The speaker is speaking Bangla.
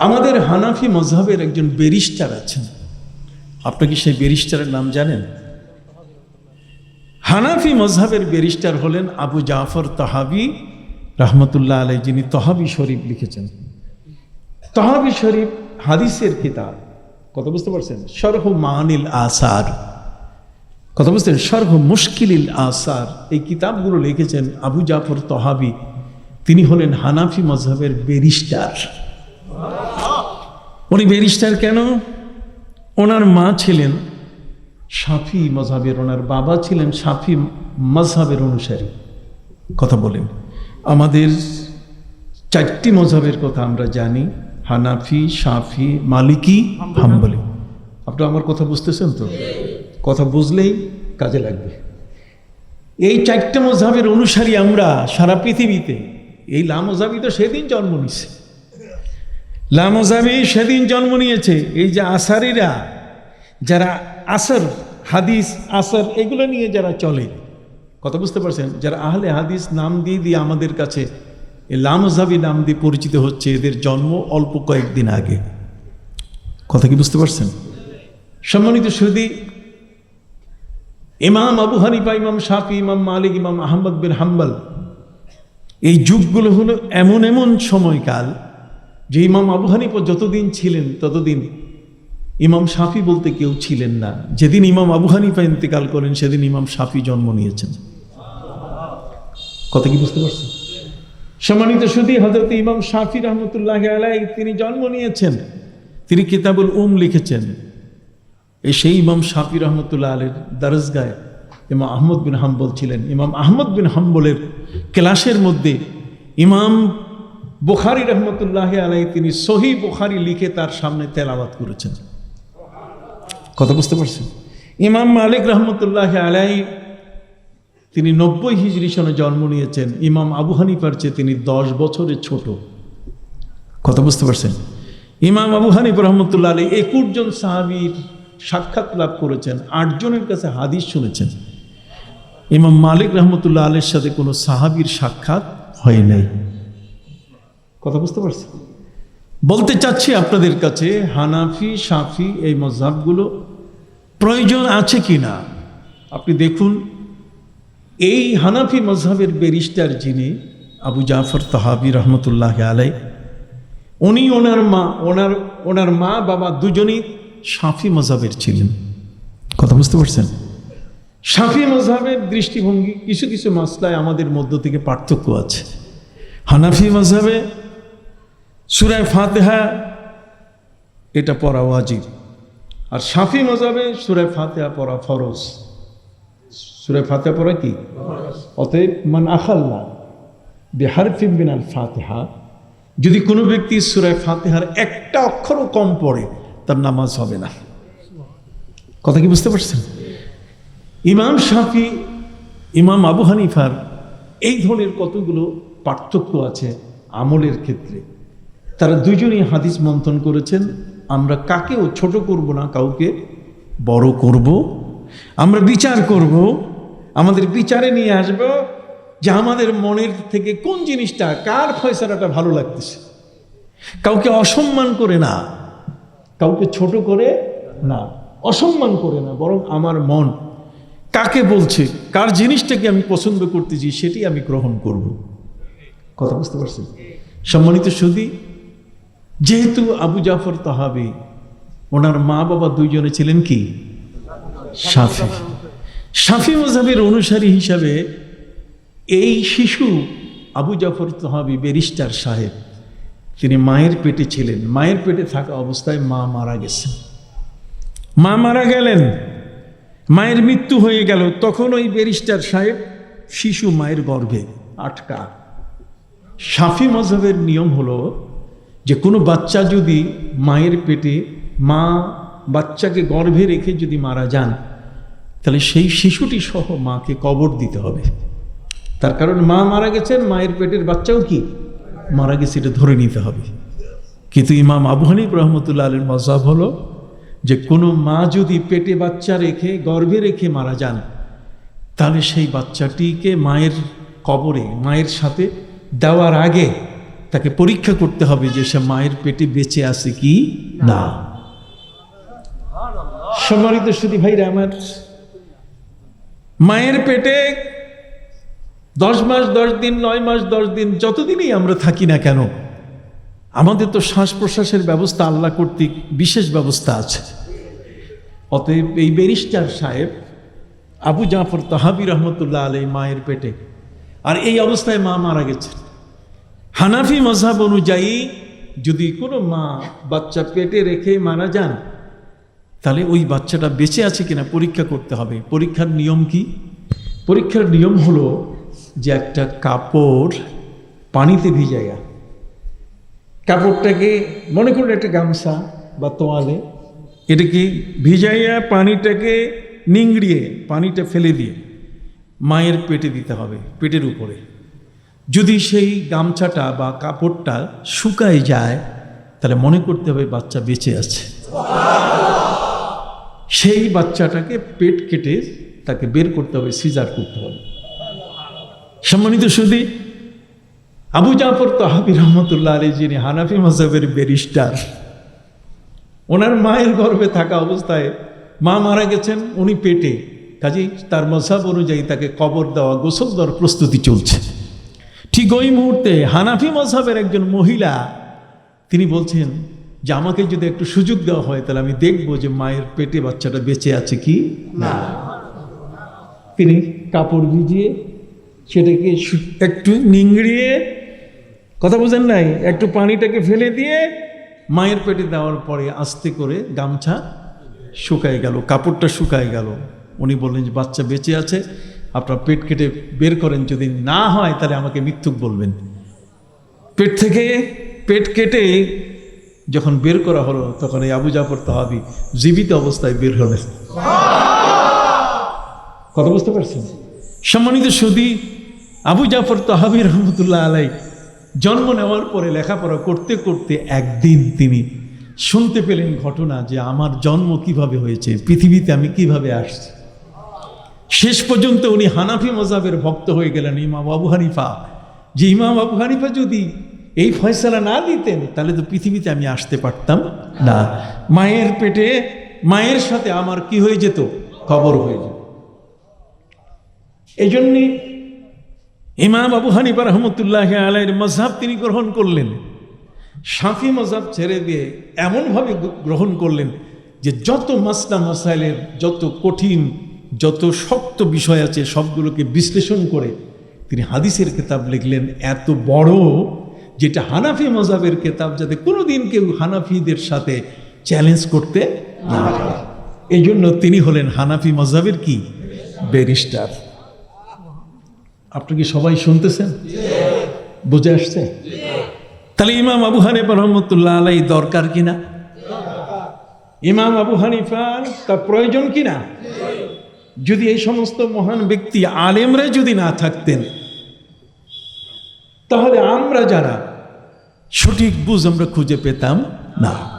আমাদের হানাফি মজহাবের একজন ব্যারিস্টার আছেন। আপনি কি সেই ব্যারিস্টারের নাম জানেন? হানাফি মজহাবের ব্যারিস্টার হলেন আবু জাফর তাহাবি, রহমতুল্লাহ আলাই যিনি তহাবি শরীফ লিখেছেন। তহাবি শরীফ হাদিসের কিতাব। কত বুঝতে পারছেন? সরহ মানিল আসার। কথা বুঝতেন সর্ব মুশকিলিল আসার। এই কিতাবগুলো লিখেছেন আবু জাফর তহাবি। তিনি হলেন হানাফি মজহাবের ব্যারিস্টার। উনি ব্যারিস্টার কেন? ওনার মা ছিলেন সাফি মজহাবের ওনার বাবা ছিলেন সাফি মজহাবের অনুসারী। কথা বলেন। আমাদের চারটি মজাবের কথা আমরা জানি। হানাফি, সাফি, মালিকি, হাম্বলি। আপনারা আমার কথা বুঝতেছেন তো? কথা বুঝলেই কাজে লাগবে। এই চারটে মজাবের অনুসারী আমরা সারা পৃথিবীতে। এই লামজাবি তো সেদিন জন্ম নিছে। লামজাবি সেদিন জন্ম নিয়েছে। এই যে আসারিরা, যারা আসর, হাদিস, আসর, এগুলো নিয়ে যারা চলে, কথা বুঝতে পারছেন? যারা আহলে হাদিস নাম দিয়ে দিয়ে আমাদের কাছে এই লামজাবি নাম দিয়ে পরিচিত হচ্ছে, এদের জন্ম অল্প কয়েকদিন আগে। কথা কি বুঝতে পারছেন? সম্মানিত সুদী ইমাম আবু হানিফা, ইমাম শাফি, ইমাম মালিক, ইমাম আহমদ বিন হাম্বাল, এই যুগগুলো হলো এমন এমন সময়কাল যে ইমাম আবু হানিফা যতদিন ছিলেন, ততদিন ইমাম শাফি বলতে কেউ ছিলেন না। যেদিন ইমাম আবু হানিফা ইন্তেকাল করেন, সেদিন ইমাম শাফি জন্ম নিয়েছেন। কথা কি বুঝতে পারছেন? সম্মানিত সুদী হজরত ইমাম শাফি রহমতুল্লাহ আলাই তিনি জন্ম নিয়েছেন। তিনি কিতাবুল উম লিখেছেন। এই সেই ইমাম শাফি রহমতুল্লাহ আলের দারসগায় ইমাম আহমদ বিন হাম্বল ছিলেন। ইমাম আহমদ বিন হাম্বলের ক্লাসের মধ্যে ইমাম বুখারি রহমতুল্লাহ আলাই তিনি সহি বুখারি লিখে তার সামনে তেলাওয়াত করেছেন। কথা বুঝতে পারছেন? ইমাম মালিক রহমতুল্লাহ আলাই তিনি নব্বই হিজরি সনে জন্ম নিয়েছেন। ইমাম আবু হানিফার চেয়ে তিনি দশ বছরের ছোট। কথা বুঝতে পারছেন? ইমাম আবু হানিফ রহমতুল্লাহ আলী একুশ জন সাহাবির সাক্ষাৎ লাভ করেছেন। আটজনের কাছে হাদিস শুনেছেন। ইমাম মালিক রহমতুল্লাহ আলের সাথে কোনো সাহাবির সাক্ষাৎ হয় নাই। কথা বুঝতে পারছেন? বলতে চাচ্ছি আপনাদের কাছে, হানাফি, সাফি এই মজাবগুলো প্রয়োজন আছে কি না আপনি দেখুন, এই হানাফি মজহাবের ব্যারিস্টার যিনি, আবু জাফর তাহাবি রহমতুল্লাহ আলাই উনি ওনার মা, ওনার ওনার মা, বাবা দুজনই সাফি মজাবের ছিলেন। কথা বুঝতে পারছেন? সাফি মজাবের দৃষ্টিভঙ্গি কিছু কিছু মাসলায় আমাদের মধ্য থেকে পার্থক্য আছে। হানাফি মজাবে সুরায় ফাতেহা, এটা পড়া ওয়াজিব। আর সাফি মজাবে সুরায় ফাতেহা পড়া ফরজ। সুরায় ফাতেহা পড়া কি? অতএব মান আখাল্লা বেহারফিম বিনাল ফাতেহা। যদি কোনো ব্যক্তি সুরায় ফাতেহার একটা অক্ষরও কম পড়ে, তার নামাজ হবে না। কথা কি বুঝতে পারছেন? ইমাম শাফি, ইমাম আবু হানিফার এই ধরনের কতগুলো পার্থক্য আছে আমলের ক্ষেত্রে? তারা দুজনেই হাদিস মন্থন করেছেন, আমরা কাকেও ছোট করব না, কাউকে বড় করব। আমরা বিচার করব, আমাদের বিচারে নিয়ে আসব যে আমাদের মনের থেকে কোন জিনিসটা, কার ফয়সালাটা ভালো লাগতেছে। কাউকে অসম্মান করে না, কাউকে ছোট করে না, অসম্মান করে না, বরং আমার মন কাকে বলছে, কার জিনিসটাকে আমি পছন্দ করতেছি, সেটি আমি গ্রহণ করব। কথা বুঝতে পারছি সম্মানিত সুদী যেহেতু আবু জাফর তাহাবি, ওনার মা বাবা দুইজনে ছিলেন কি? সাফি সাফি মজাবের অনুসারী হিসাবে এই শিশু আবু জাফর তাহাবি ব্যারিস্টার সাহেব। তিনি মায়ের পেটে ছিলেন। মায়ের পেটে থাকা অবস্থায় মা মারা গেছেন মা মারা গেলেন। মায়ের মৃত্যু হয়ে গেল। তখন ওই ব্যারিস্টার সাহেব শিশু মায়ের গর্ভে আটকা। সাফি মজহবের নিয়ম হলো যে কোনো বাচ্চা যদি মায়ের পেটে মা বাচ্চাকে গর্ভে রেখে যদি মারা যান, তাহলে সেই শিশুটি সহ মাকে কবর দিতে হবে। তার কারণ মা মারা গেছেন, মায়ের পেটের বাচ্চাও কি? মারা গেছে, এটা ধরে নিতে হবে। কিন্তু ইমাম আবু হানিফ রহমতুল্লাহ আলের মজাব হলো যে কোনো মা যদি পেটে বাচ্চা রেখে, গর্ভে রেখে মারা যান, তাহলে সেই বাচ্চাটিকে মায়ের কবরে, মায়ের সাথে দেওয়ার আগে তাকে পরীক্ষা করতে হবে যে সে মায়ের পেটে বেঁচে আছে কি না। সম্মানিত সুদী ভাইরা আমার, মায়ের পেটে দশ মাস, দশ দিন, নয় মাস, দশ দিন যতদিনই আমরা থাকি না কেন, আমাদের তো শ্বাস প্রশ্বাসের ব্যবস্থা আল্লাহ কর্তৃক বিশেষ ব্যবস্থা আছে। অতএব এই ব্যারিস্টার সাহেব আবু জাফর তাহাবি রহমতুল্লাহ আলাই মায়ের পেটে, আর এই অবস্থায় মা মারা গেছেন। হানাফি মজাব অনুযায়ী যদি কোনো মা বাচ্চা পেটে রেখে মারা যান, তাহলে ওই বাচ্চাটা বেঁচে আছে কিনা পরীক্ষা করতে হবে। পরীক্ষার নিয়ম কি? পরীক্ষার নিয়ম হলো যে একটা কাপড় পানিতে ভিজাইয়া, কাপড়টাকে মনে করুন একটা গামছা বা তোয়ালে, এটাকে ভিজাইয়া পানিটাকে নিংড়িয়ে, পানিটা ফেলে দিয়ে মায়ের পেটে দিতে হবে, পেটের উপরে। যদি সেই গামছাটা বা কাপড়টা শুকায় যায়, তাহলে মনে করতে হবে বাচ্চা বেঁচে আছে। সেই বাচ্চাটাকে পেট কেটে তাকে বের করতে হবে, সিজার করতে হবে। সম্মানিত সুদী আবু জাফর তহাবি রহমতুল্লাহ আলী যিনি হানাফি মজাবের ব্যারিস্টার, ওনার মায়ের গর্ভে থাকা অবস্থায় মা মারা গেছেন, উনি পেটে। কাজেই তার মজাব অনুযায়ী তাকে কবর দেওয়া, গোসল দেওয়ার প্রস্তুতি চলছে। ঠিক ওই মুহূর্তে হানাফি মজাবের একজন মহিলা তিনি বলছেন যে আমাকে যদি একটু সুযোগ দেওয়া হয় তাহলে আমি দেখব যে মায়ের পেটে বাচ্চাটা বেঁচে আছে কি না। তিনি কাপড় ভিজিয়ে সেটাকে একটু নিংড়িয়ে কথা বোঝেন নাই একটু পানিটাকে ফেলে দিয়ে মায়ের পেটে দেওয়ার পরে আস্তে করে গামছা শুকায় গেল কাপড়টা শুকায় গেল। উনি বললেন যে বাচ্চা বেঁচে আছে আপনার পেট কেটে বের করেন, যদি না হয় তাহলে আমাকে মৃত্যুক বলবেন। পেট থেকে পেট কেটে যখন বের করা হলো, তখন এই আবু জাফর তাহাবি জীবিত অবস্থায় বের হলেন। কথা বুঝতে পারছেন? সম্মানিত সুদী আবু জাফর তাহাবি রহমতুল্লাহ আলাই জন্ম নেওয়ার পরে লেখাপড়া করতে করতে একদিন তিনি শুনতে পেলেন ঘটনা যে আমার জন্ম কীভাবে হয়েছে, পৃথিবীতে আমি কীভাবে আসছি। শেষ পর্যন্ত উনি হানাফি মজাবের ভক্ত হয়ে গেলেন ইমাম আবু হানিফা। যে ইমাম আবু হানিফা যদি এই ফয়সালা না দিতেন, তাহলে তো পৃথিবীতে আমি আসতে পারতাম না। মায়ের পেটে, মায়ের সাথে আমার কি হয়ে যেত? খবর হয়ে যেত। এই জন্যে ইমাম আবু হানিফা রহমতুল্লাহ আলাইয়ের মজাব তিনি গ্রহণ করলেন। সাফি মজাব ছেড়ে দিয়ে এমনভাবে গ্রহণ করলেন যে যত মাসলা মাসাইলের, যত কঠিন যত শক্ত বিষয় আছে, সবগুলোকে বিশ্লেষণ করে তিনি হাদিসের কেতাব লিখলেন এত বড় যেটা হানাফি মজাবের কেতাব যাতে কোনোদিন কেউ হানাফিদের সাথে চ্যালেঞ্জ করতে না পারে। এই জন্য তিনি হলেন হানাফি মজাবের কি? ব্যারিস্টার আপনি কি সবাই শুনতেছেন? বুঝে আসছে? তাহলে ইমাম আবু হানিফা রহমতুল্লাহ আলাই দরকার কিনা? ইমাম আবু হানিফা তার প্রয়োজন কিনা? যদি এই সমস্ত মহান ব্যক্তি আলেমরা যদি না থাকতেন, তাহলে আমরা যারা সঠিক বুঝ আমরা খুঁজে পেতাম না।